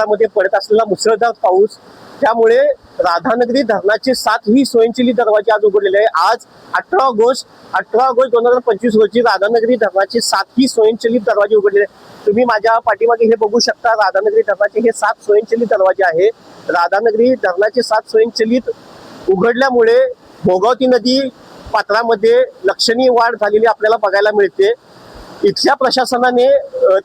क्षेत्रामध्ये पडत असलेला मुसळधार पाऊस त्यामुळे राधानगरी धरणाचे सात ही स्वयंचलित दरवाजे आज उघडलेले आहे आज अठरा ऑगस्ट अठरा ऑगस्ट दोन हजार पंचवीस रोजी राधानगरी धरणाचे सात ही स्वयंचलित दरवाजे उघडलेले तुम्ही माझ्या पाठीमागे हे बघू शकता राधानगरी धरणाचे हे सात स्वयंचलित दरवाजे आहे. राधानगरी धरणाचे सात स्वयंचलित उघडल्यामुळे भोगावती नदी पात्रामध्ये लक्षणीय वाढ झालेली आपल्याला बघायला मिळते. इथल्या प्रशासनाने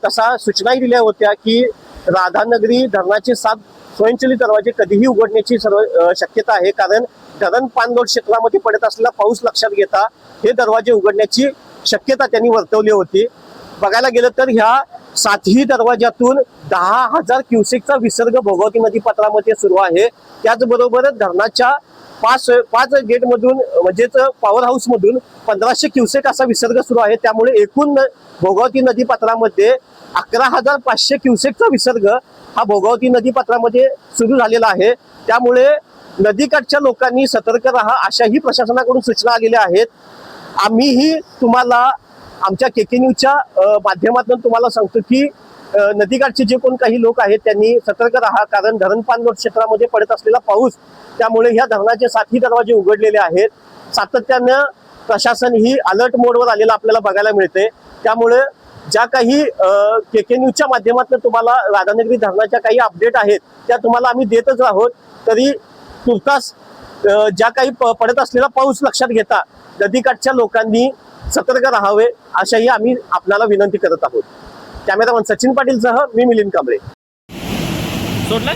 तसा सूचनाही दिल्या होत्या की राधानगरी धरणाचे सात स्वयंचलित दरवाजे कधीही उघडण्याची सर्व शक्यता आहे. कारण धरण पाणलोट क्षेत्रामध्ये पडत असलेला पाऊस लक्षात घेता हे दरवाजे उघडण्याची शक्यता त्यांनी वर्तवली होती. बघायला गेलं तर ह्या सातही दरवाज्यातून दहा हजार क्युसेकचा विसर्ग भोगावती नदी पत्रामध्ये सुरू आहे. त्याचबरोबर धरणाच्या पाच पाच गेटमधून म्हणजेच पॉवर हाऊसमधून पंधराशे क्युसेक असा विसर्ग सुरू आहे. त्यामुळे एकूण न- भोगावती नदी पात्रामध्ये अकरा हजार पाचशे क्युसेकचा विसर्ग हा भोगावती नदी पात्रामध्ये सुरू झालेला आहे. त्यामुळे नदीकाठच्या लोकांनी सतर्क राहा अशाही प्रशासनाकडून सूचना आलेल्या आहेत. आम्हीही तुम्हाला आमच्या केके न्यूजच्या माध्यमातून तुम्हाला सांगतो की नदीकाठचे जे कोण काही लोक आहेत त्यांनी सतर्क राहा कारण धरण पाणलोट क्षेत्रामध्ये पडत असलेला पाऊस त्यामुळे ह्या धरणाचे सातही दरवाजे उघडलेले आहेत. सातत्यानं प्रशासन ही अलर्ट मोडवर आलेलं आपल्याला बघायला मिळते त्यामुळे ज्या काही के के न्यूजच्या माध्यमातून तुम्हाला राधानगरी धरणाच्या काही अपडेट आहेत त्या तुम्हाला आम्ही देतच आहोत. तरी तुर्तास ज्या काही पडत असलेला पाऊस लक्षात घेता नदीकाठच्या लोकांनी सतर्क राहावे अशाही आम्ही आपल्याला विनंती करत आहोत. कॅमेरामन सचिन पाटीलसह मी मिलिंद कांबळे. सोडलं?